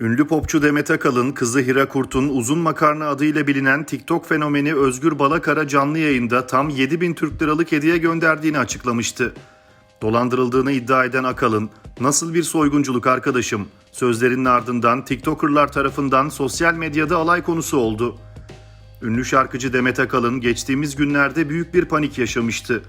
Ünlü popçu Demet Akalın, kızı Hira Kurt'un uzun makarna adıyla bilinen TikTok fenomeni Özgür Balakar'a canlı yayında tam 7000 Türk liralık hediye gönderdiğini açıklamıştı. Dolandırıldığını iddia eden Akalın, nasıl bir soygunculuk arkadaşım, sözlerinin ardından TikTokerlar tarafından sosyal medyada alay konusu oldu. Ünlü şarkıcı Demet Akalın geçtiğimiz günlerde büyük bir panik yaşamıştı.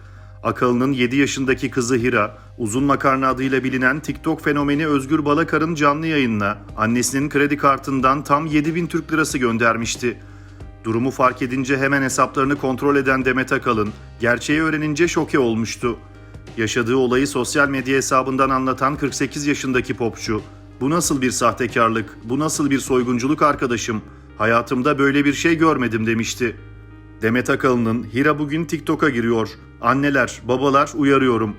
Akalın'ın 7 yaşındaki kızı Hira, uzun makarna adıyla bilinen TikTok fenomeni Özgür Balakar'ın canlı yayınına annesinin kredi kartından tam 7000 Türk lirası göndermişti. Durumu fark edince hemen hesaplarını kontrol eden Demet Akalın, gerçeği öğrenince şoke olmuştu. Yaşadığı olayı sosyal medya hesabından anlatan 48 yaşındaki popçu, "Bu nasıl bir sahtekarlık, bu nasıl bir soygunculuk arkadaşım? Hayatımda böyle bir şey görmedim." demişti. Demet Akalın'ın Hira bugün TikTok'a giriyor. Anneler, babalar uyarıyorum.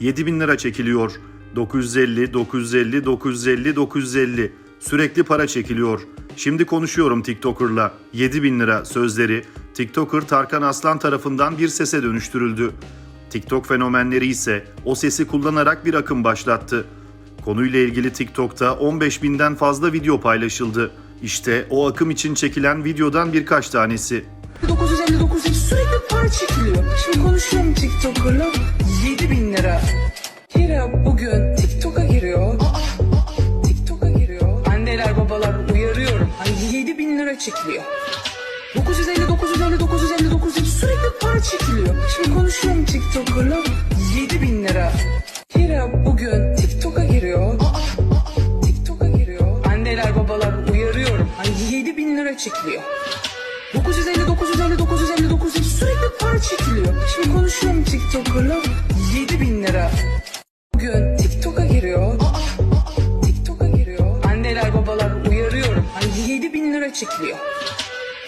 7000 lira çekiliyor. 950, 950, 950, 950. Sürekli para çekiliyor. Şimdi konuşuyorum TikToker'la. 7000 lira sözleri TikToker Tarkan Aslan tarafından bir sese dönüştürüldü. TikTok fenomenleri ise o sesi kullanarak bir akım başlattı. Konuyla ilgili TikTok'ta 15 binden fazla video paylaşıldı. İşte o akım için çekilen videodan birkaç tanesi. 959 sürekli para çekiliyor. Şimdi konuşuyorum TikToker'la 7000 lira. Hira bugün TikTok'a giriyor. TikTok'a giriyor. Anneler babalar uyarıyorum. Hani 7000 lira çekiliyor. 950 950 950 950 sürekli para çekiliyor. Şimdi konuşuyorum TikToker'la 7000 lira. Hira bugün TikTok'a giriyor. TikTok'a giriyor. Anneler babalar uyarıyorum. Hani 7000 lira çekiliyor. 950 950 950 950 sürekli para çekiliyor. Şimdi konuşuyorum TikToker'la 7000 lira. Bugün TikTok'a giriyor. Aa, TikTok'a giriyor. Anneler babalar uyarıyorum. Hani 7000 lira çekiliyor.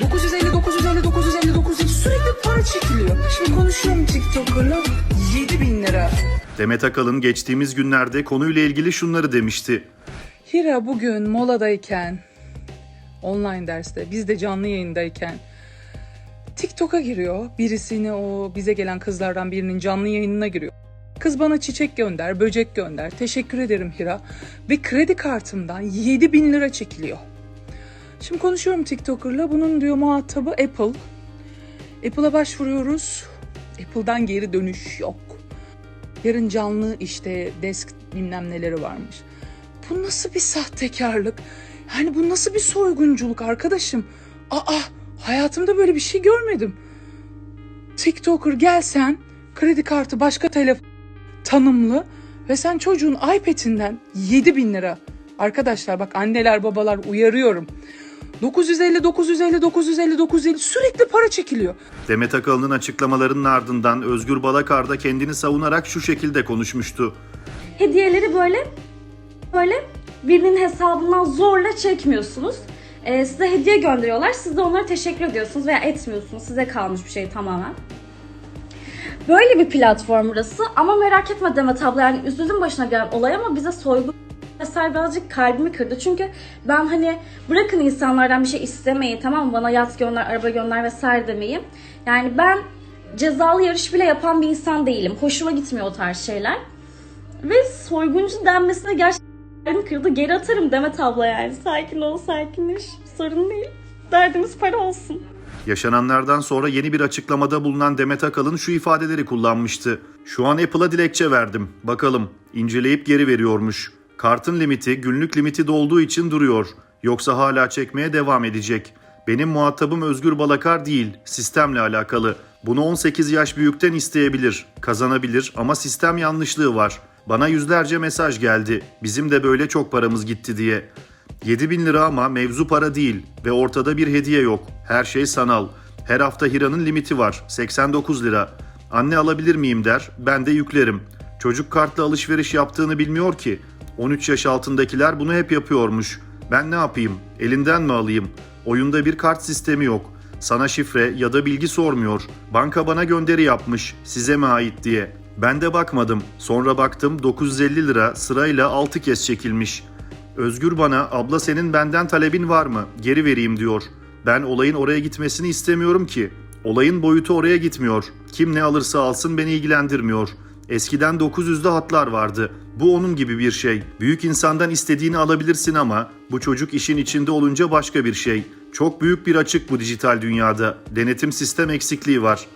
950 950 950 950 sürekli para çekiliyor. Şimdi konuşuyorum TikToker'la 7000 lira. Demet Akalın geçtiğimiz günlerde konuyla ilgili şunları demişti. Hira bugün moladayken, online derste, biz de canlı yayındayken TikTok'a giriyor. Birisini o bize gelen kızlardan birinin canlı yayınına giriyor. Kız bana çiçek gönder, böcek gönder. Teşekkür ederim Hira. Ve kredi kartımdan 7000 lira çekiliyor. Şimdi konuşuyorum TikToker'la. Bunun diyor muhatabı Apple. Apple'a başvuruyoruz. Apple'dan geri dönüş yok. Yarın canlı işte desk bilmem neleri varmış. Bu nasıl bir sahtekarlık? Yani bu nasıl bir soygunculuk arkadaşım? Aa hayatımda böyle bir şey görmedim. TikToker gelsen kredi kartı başka telefon tanımlı ve sen çocuğun iPad'inden 7 bin lira. Arkadaşlar bak anneler babalar uyarıyorum. 950 950 950 950 sürekli para çekiliyor. Demet Akalın'ın açıklamalarının ardından Özgür Balakar da kendini savunarak şu şekilde konuşmuştu. hediyeleri böyle böyle birinin hesabından zorla çekmiyorsunuz. Ee, size hediye gönderiyorlar. Siz de onlara teşekkür ediyorsunuz veya etmiyorsunuz. Size kalmış bir şey tamamen. Böyle bir platform burası. Ama merak etme Demet abla yani üzüldüm başına gelen olay ama bize soygun vesaire birazcık kalbimi kırdı. Çünkü ben hani bırakın insanlardan bir şey istemeyi tamam mı? Bana yat gönder, araba gönder vesaire demeyi. Yani ben cezalı yarış bile yapan bir insan değilim. Hoşuma gitmiyor o tarz şeyler. Ve soyguncu denmesine gerçekten kalbim kırdı. Geri atarım Demet abla yani. Sakin ol, sakinleş. Sorun değil. Derdimiz para olsun. Yaşananlardan sonra yeni bir açıklamada bulunan Demet Akalın şu ifadeleri kullanmıştı. Şu an Apple'a dilekçe verdim. Bakalım inceleyip geri veriyormuş. Kartın limiti günlük limiti dolduğu için duruyor. Yoksa hala çekmeye devam edecek. Benim muhatabım Özgür Balakar değil, sistemle alakalı. Bunu 18 yaş büyükten isteyebilir, kazanabilir ama sistem yanlışlığı var. Bana yüzlerce mesaj geldi. Bizim de böyle çok paramız gitti diye. 7 bin lira ama mevzu para değil ve ortada bir hediye yok. Her şey sanal. Her hafta Hira'nın limiti var. 89 lira. Anne alabilir miyim der. Ben de yüklerim. Çocuk kartla alışveriş yaptığını bilmiyor ki. 13 yaş altındakiler bunu hep yapıyormuş. Ben ne yapayım? Elinden mi alayım? Oyunda bir kart sistemi yok. Sana şifre ya da bilgi sormuyor. Banka bana gönderi yapmış. Size mi ait diye. Ben de bakmadım. Sonra baktım 950 lira sırayla 6 kez çekilmiş. Özgür bana abla senin benden talebin var mı? Geri vereyim diyor. Ben olayın oraya gitmesini istemiyorum ki. Olayın boyutu oraya gitmiyor. Kim ne alırsa alsın beni ilgilendirmiyor. Eskiden 900'de hatlar vardı. Bu onun gibi bir şey. Büyük insandan istediğini alabilirsin ama bu çocuk işin içinde olunca başka bir şey. Çok büyük bir açık bu dijital dünyada. Denetim sistem eksikliği var.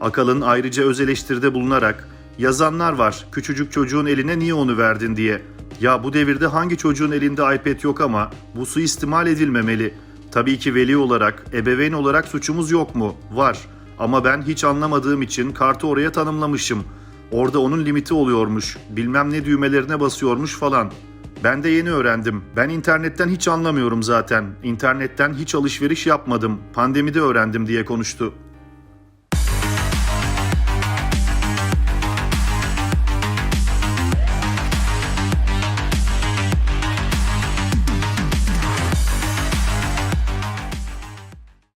Akalın ayrıca öz eleştiride bulunarak yazanlar var küçücük çocuğun eline niye onu verdin diye. Ya bu devirde hangi çocuğun elinde iPad yok ama bu suistimal edilmemeli. Tabii ki veli olarak, ebeveyn olarak suçumuz yok mu? Var. Ama ben hiç anlamadığım için kartı oraya tanımlamışım. Orada onun limiti oluyormuş. Bilmem ne düğmelerine basıyormuş falan. Ben de yeni öğrendim. Ben internetten hiç anlamıyorum zaten. İnternetten hiç alışveriş yapmadım. Pandemide öğrendim diye konuştu.